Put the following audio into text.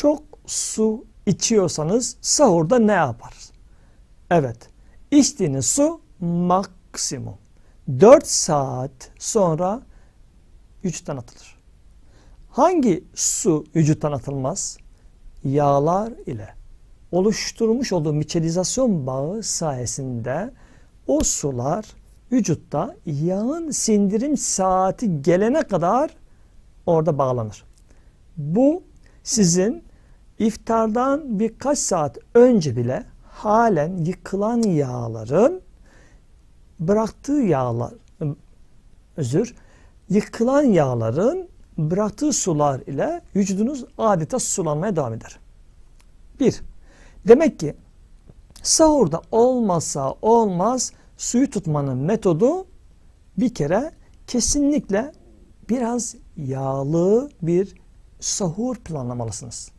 çok su içiyorsanız sahurda ne yapar? Evet, içtiğiniz su maksimum 4 saat sonra vücuttan atılır. Hangi su vücuttan atılmaz? Yağlar ile oluşturmuş olduğu miçelizasyon bağı sayesinde o sular vücutta yağın sindirim saati gelene kadar orada bağlanır. Bu sizin iftardan birkaç saat önce bile halen yıkılan yağların bıraktığı yağlar özür yıkılan yağların bıraktığı sular ile vücudunuz adeta sulanmaya devam eder. Bir, demek ki sahurda olmazsa olmaz suyu tutmanın metodu bir kere kesinlikle biraz yağlı bir sahur planlamalısınız.